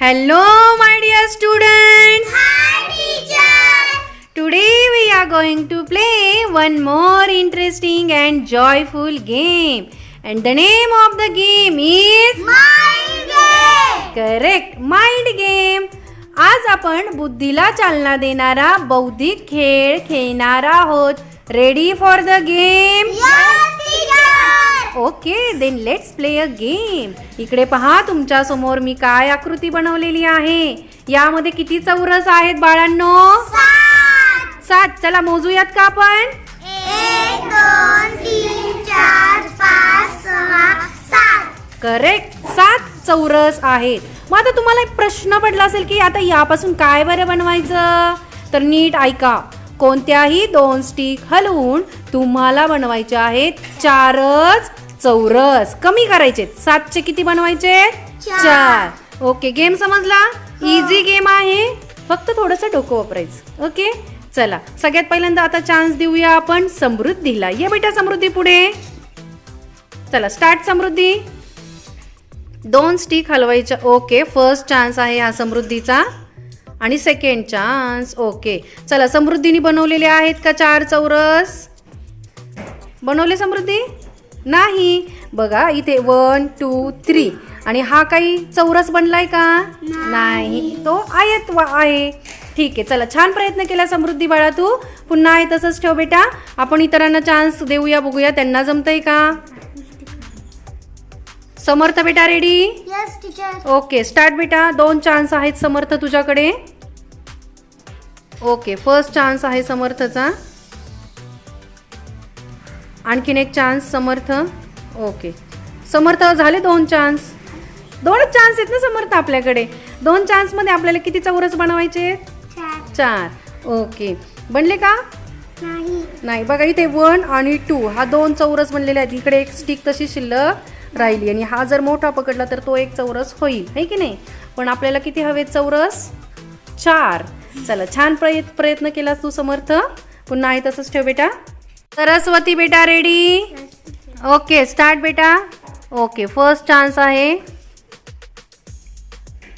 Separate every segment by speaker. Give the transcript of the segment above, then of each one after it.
Speaker 1: Hello, my dear students. Today we are going to play one more interesting and joyful game. And the name of the game is correct mind game आज आपण बुद्धीला चालना देणारा बौद्धिक खेळ खेळणार आहोत ready for the game okay then let's play a game इकडे पहा तुमच्यासमोर मी काय आकृती बनवलेली आहे? यामध्ये किती चौरस आहेत बाळांनो? सात. चला मोजूयात का आपण? करेक्ट सात. चौरस आहेत. मग आता तुम्हाला एक प्रश्न पडला असेल की आता यापासून काय बरं बनवायचं? तर नीट ऐका. कोणत्याही दोन स्टिक हलवून तुम्हाला बनवायचे आहेत चारच चौरस. कमी करायचे. सातचे किती बनवायचे?
Speaker 2: चार.
Speaker 1: चार. ओके गेम समजला? इझी गेम आहे. फक्त थोडंसं डोकं वापरायचं. ओके चला सगळ्यात पहिल्यांदा आता चान्स देऊया आपण समृद्धीला. ये बेटा समृद्धी पुढे. चला स्टार्ट समृद्धी. दोन स्टिक हलवायच्या ओके फर्स्ट चान्स आहे हा समृद्धीचा. आणि सेकंड चान्स ओके चला समृद्धीने बनवलेले आहेत का चार चौरस? बनवले समृद्धी? नाही. बघा इथे वन टू थ्री. आणि हा काही चौरस बनलाय का? नाही. तो आयत वा- आहे. ठीक आहे चला छान प्रयत्न केला समृद्धी बाळा तू. पुन्हा आहे तसंच ठेव बेटा. आपण इतरांना चान्स देऊया बघूया त्यांना जमतंय का? समर्थ बेटा रेडी ओके स्टार्ट बेटा. दोन चान्स आहेत समर्थ तुझ्याकडे. ओके फर्स्ट चान्स आहे समर्थचा. आणखीन एक चान्स समर्थ. ओके समर्थ झाले दोन चान्स दोनच चान्स आहेत ना समर्थ आपल्याकडे. दोन चान्समध्ये आपल्याला किती चौरस बनवायचे?
Speaker 2: चार.
Speaker 1: चार. ओके बनले का?
Speaker 2: नाही.
Speaker 1: नाही. बघा इथे वन आणि टू हा दोन चौरस बनलेले आहेत. इकडे एक स्टिक तशी शिल्लक राहिली आणि हा जर मोठा पकडला तर तो एक चौरस होईल. है की नाही? पण आपल्याला किती हवेत चौरस? चार. चला छान प्रय प्रयत्न केला तू समर्थ. पुन्हा आहे तसंच ठेव बेटा. सरस्वती बेटा रेडी ओके स्टार्ट बेटा. ओके फर्स्ट चान्स आहे.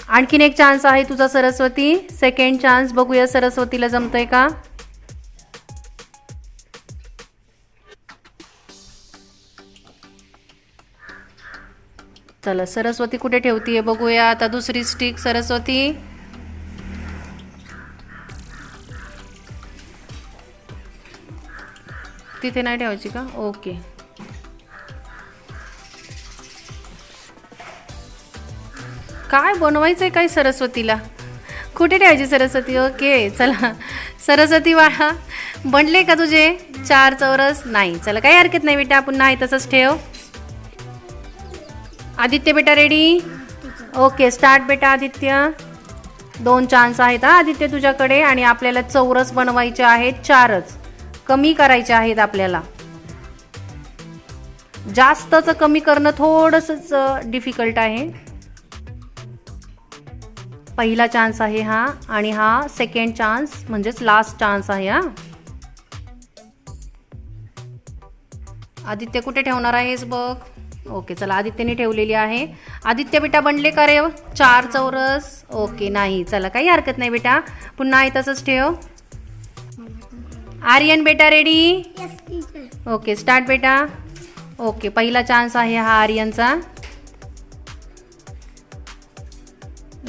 Speaker 1: आणखीन एक चान्स आहे तुझा सरस्वती. सेकंड चान्स बघूया सरस्वतीला जमतंय का? चला सरस्वती कुठे ठेवतीये? बघूया. आता दुसरी स्टिक सरस्वती. तिथे नाही ठेवायची का? ओके. काय बनवायचंय काय सरस्वतीला? कुठे ठेवायची सरस्वती? ओके चला. सरस्वती वाळा बनले का तुझे? चार चौरस? नाही. चला काही हरकत नाही बेटा पुन्हा आहे तसंच ठेव. आदित्य बेटा रेडी ओके स्टार्ट बेटा आदित्य. दोन चान्स आहेत हा आदित्य तुझ्याकडे आणि आपल्याला चौरस बनवायचे आहेत चारच. कमी करायचे आहेत आपल्याला. जास्तच कमी करणं थोडंसंच डिफिकल्ट आहे. पहिला चान्स आहे हा आणि हा सेकंड चान्स म्हणजेच लास्ट चान्स आहे हा. आदित्य कुठे ठेवणार आहेस बघ? ओके चला आदित्यने ठेवलेली आहे. आदित्य बेटा बनले का रे? चार चौरस. ओके नाही. चला काही हरकत नाही बेटा. पुन्हा आहे तसंच ठेव. आर्यन बेटा ready
Speaker 2: yes teacher
Speaker 1: okay start बेटा. ओके पहिला चान्स आहे हा आर्यनचा.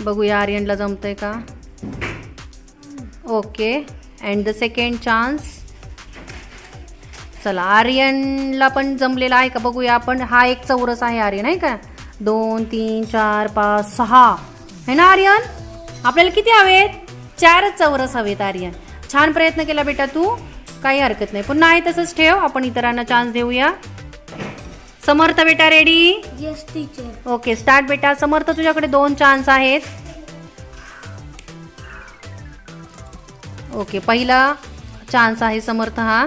Speaker 1: बघूया आर्यनला जमतंय का? Okay and the second chance चला आर्यनला पण जमलेला आहे का? बघूया आपण. हा एक चौरस आहे आर्यन आहे का? दोन तीन चार पाच सहा. है ना आर्यन? आपल्याला किती हवेत? चारच चौरस हवेत आर्यन. छान प्रयत्न केला बेटा तू. काही हरकत नाही. पुन्हा आहे तसंच ठेव आपण इतरांना चान्स देऊया. समर्थ बेटा ready
Speaker 2: yes teacher
Speaker 1: okay start बेटा. समर्थ तुझ्याकडे दोन चान्स आहेत. ओके पहिला चान्स आहे समर्थ हा.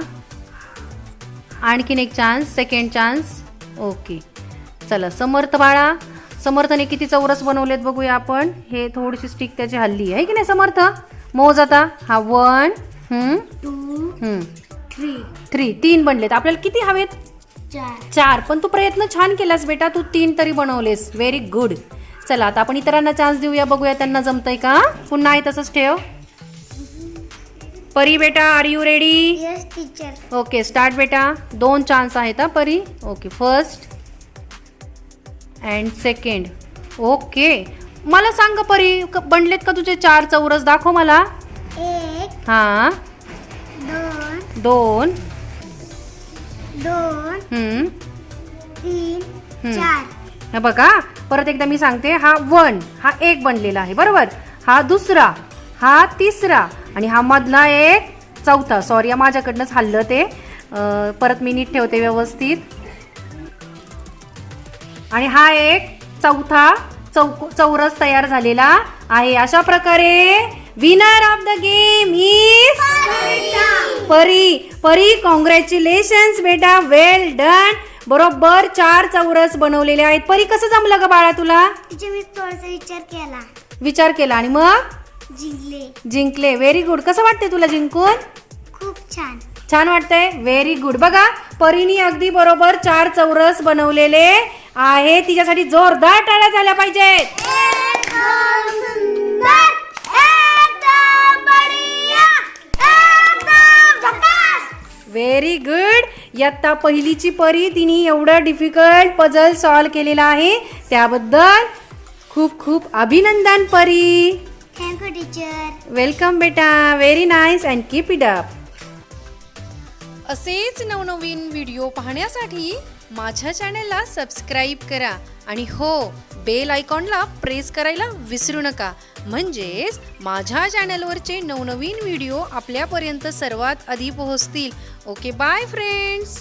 Speaker 1: आणखीन एक चान्स सेकंड चान्स ओके चला समर्थ बाळा समर्थने किती चौरस बनवलेत बघूया आपण. हे थोडीशी स्टिक त्याची हल्ली आहे की नाही समर्थ? मोज आता. हा वन
Speaker 2: टू थ्री.
Speaker 1: थ्री. तीन बनलेत. आपल्याला किती हवेत?
Speaker 2: चार.
Speaker 1: चार. पण तू प्रयत्न छान केलास बेटा. तू तीन तरी बनवलेस. व्हेरी गुड चला आता आपण इतरांना चान्स देऊया. बघूया त्यांना जमतंय का? पुन्हा आहे तसंच ठेव. परी बेटा are you ready
Speaker 2: yes teacher
Speaker 1: okay start बेटा. दोन चान्स आहेत हा Pari. Okay first and second okay मला सांग ग परी क- बनलेत का तुझे चार चौरस? दाखव मला. हां.
Speaker 2: दोन.
Speaker 1: दोन.
Speaker 2: दोन.
Speaker 1: हम्म,
Speaker 2: तीन.
Speaker 1: हम्म.
Speaker 2: चार.
Speaker 1: हे बघा परत एकदा मी सांगते हा वन हा एक बनलेला आहे बरोबर? हा दुसरा हा तिसरा आणि हा मधला एक चौथा. सॉरी माझ्याकडनंच हल्लं ते. अं, परत मी नीट ठेवते व्यवस्थित. आणि हा एक चौथा चौक चौरस तयार झालेला आहे. अशा प्रकारे विनर ऑफ द गेम परी परी कॉंग्रॅच्युलेशन्स बेटा वेल डन बरोबर चार चौरस बनवलेले आहेत. परी कसं जमलं ग बाळा तुला?
Speaker 2: टीचर मी थोडासा विचार केला.
Speaker 1: विचार केला आणि मग?
Speaker 2: जिंकले.
Speaker 1: जिंकले. व्हेरी गुड कसं वाटते तुला जिंकून?
Speaker 2: खूप छान.
Speaker 1: छान वाटतंय? व्हेरी गुड बघा परीनी अगदी बरोबर चार चौरस बनवलेले आहे तिच्यासाठी जोरदार टाळ्या झाल्या पाहिजेत. व्हेरी गुड इयत्ता पहिलीची परी तिने एवढं डिफिकल्ट पझल सॉल्व केलेला आहे. त्याबद्दल खूप खूप अभिनंदन Pari.
Speaker 2: Thank you teacher
Speaker 1: welcome बेटा. Very nice and keep it up असेच नवनवीन व्हिडिओ पाहण्यासाठी माझ्या चॅनलला सबस्क्राईब करा आणि हो बेल आयकॉनला प्रेस करायला विसरू नका. म्हणजेच माझ्या चॅनलवरचे नवनवीन व्हिडिओ आपल्यापर्यंत सर्वात आधी पोहोचतील. Okay bye friends!